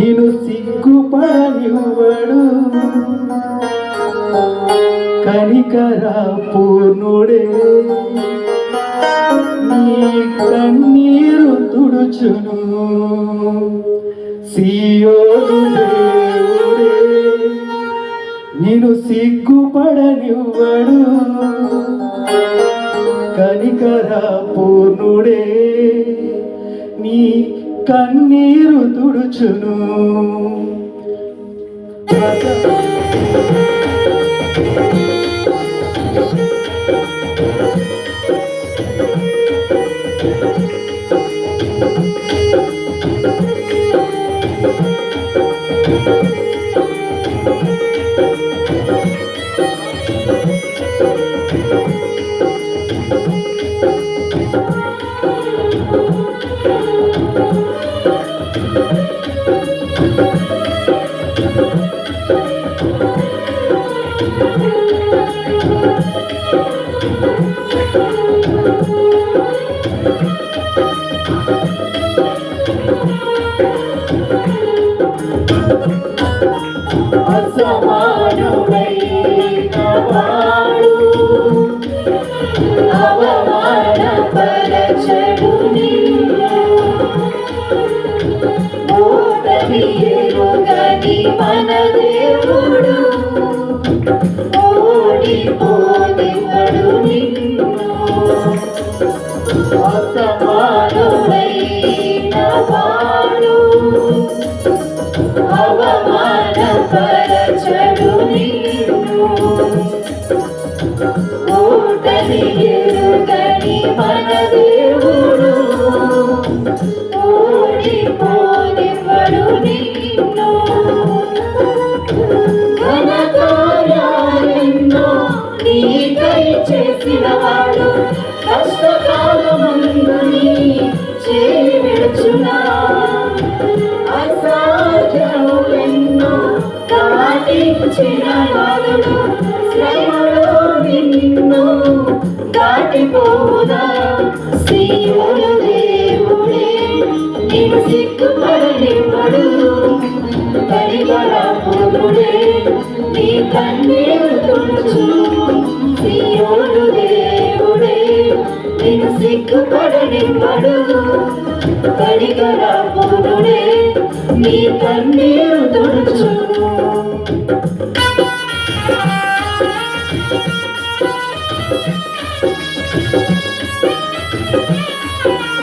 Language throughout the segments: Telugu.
నేను సిగ్గుపడనివ్వడు కనికరా పూర్ణుడే నీ కన్నీరు తుడుచును. సియోను దేవుడే. నేను సిగ్గుపడనివ్వడు కనికరా పూర్ణుడే నీ కన్నీరు తుడుచును మన దేవుడు ఓడిపోనివ్వడు నిన్ను. దాటిపోదా సీయోను దేవుడే నీవు సిగ్గుపడనివ్వడు పరిగణపుడే నీ కన్నీరు తుడుచు. సీయోను దేవుడే నీవు సిగ్గుపడనివ్వడు కడిగరాపుడే నీ కన్నీరు తుడుచు.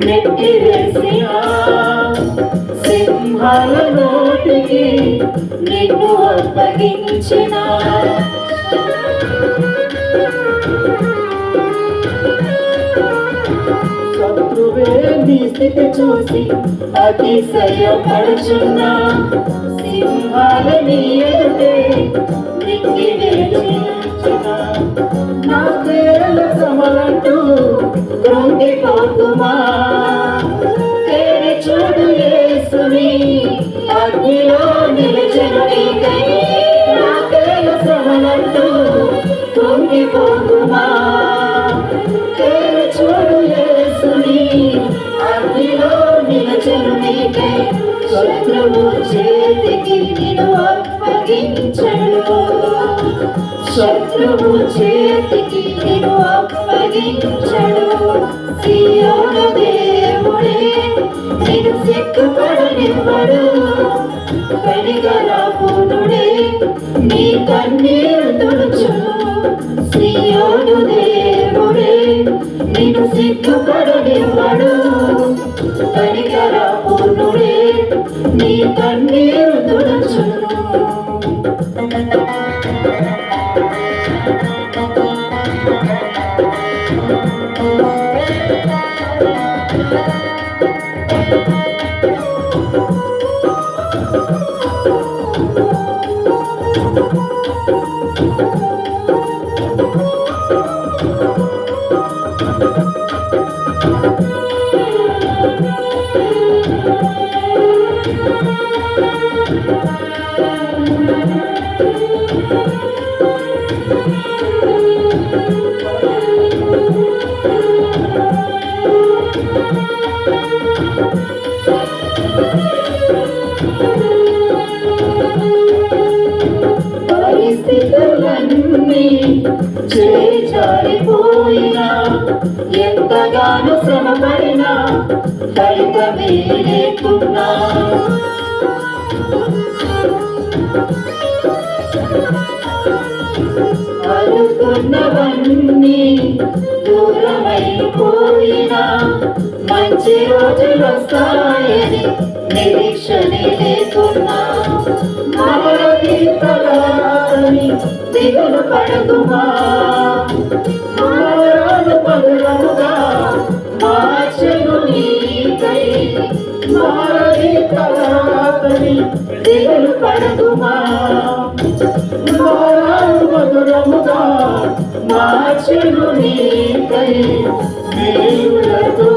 నెట్టి సింహాల నోటికి నిన్ను అప్పగించిన శత్రువే నీ స్థితి చూసి అతిశయపడుచున్నా సింహాల నీ ఎదుటే నింగి నిలిచిన నా పేర్ల సమలంటూ కృంగిపోతుమా తేరి చూడు యేసుని అగ్నిలో నిలిచెను నీకై. నా పేర్ల సమలంటూ కృంగిపోతుమా తేరి చూడు యేసుని అగ్నిలో నిలిచెను నీకై. శత్రువు చేతికి నిన్ను అప్పగించడు శత్రువు చేతి సియోను దేవుడే నిన్ను సిగ్గుపడనివ్వడు కడిగరాపునుడే నీ కన్నీరు తుడుచును సియోను దేవుడే నిన్ను సిగ్గుపడనివ్వడు కడిగరాపునుడే నీ కన్నీరు పరిస్థితులన్నీ చేజారిపోయినా ఎంతగానో శ్రమపడినా ఫలితమే లేకున్నా అనుకున్నవన్నీ దూరమైపోయినా మంచి రోజులు వస్తాయని నిరీక్షణ లేకున్నా. మరో మరణించగాని దిగులు పడకుమా మారాలు పగులముగా మార్చను నీకై మారని దిగులు పడకుమా మారాలు మధురముగా మార్చను నీకై దేవులతో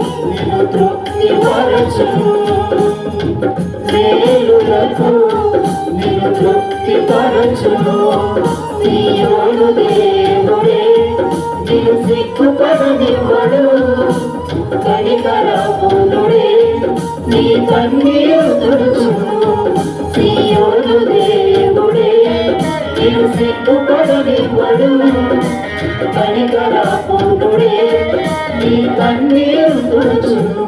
నిన్ను తృప్తి పరచును. మేలులతో నిన్ను తృప్తి పరచును నీయోడు దేవుడే నిన్ను సిగ్గుపడనివ్వడు కనికరపునుడే నీ కన్నీరు తుడుచును నీయోడు దేవుడే నిన్ను సిగ్గుపడనివ్వడు కనికరపునుడే నీ కన్నీరు తుడుచును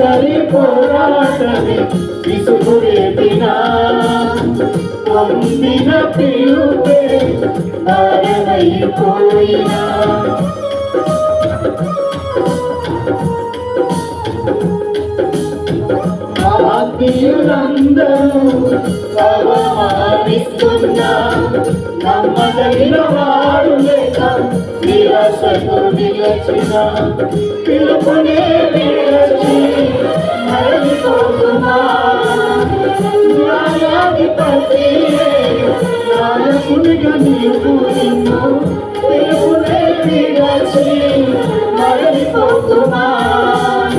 ఒంటరి పోరాటమే విసుగురేపినా పొందిన పిలుపే భారమైపోయినా ఆత్మీయులందరూ అవమానిస్తున్నా నమ్మదగిన వాడు নিরাশা করে না পিলপনে বেড়েছি হরি তোমার মায়া বিপদে মায়া শুনে গানি পূর্ণ পিলপনে বেড়েছি হরি তোমার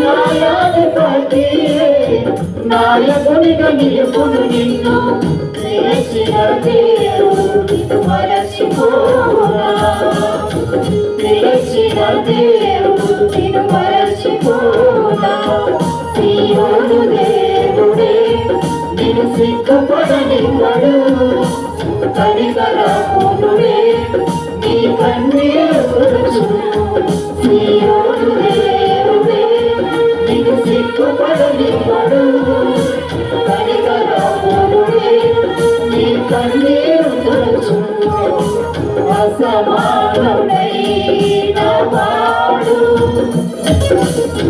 মায়া বিপদে মায়া শুনে গানি পূর্ণ তোমার సిగ్గుపడనివ్వడు కనికరపునుడే నీ కన్నీరు దేవుడే సిగ్గుపడనివ్వడు నీ కన్నీరు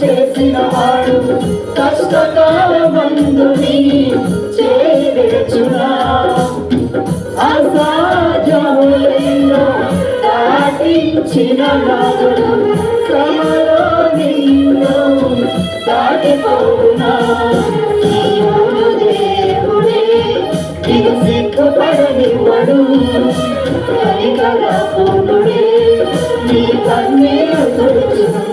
చేసిన వాడు కష్టకాలమందు నీ చేరుచునా అసాధ్యములెన్నో దాటించిన నాదుడు దాటిపోవునా నీవుడు దేవుడే నిన్ను సిగ్గుపడనివ్వడు నీ కన్నీరు తుడుచును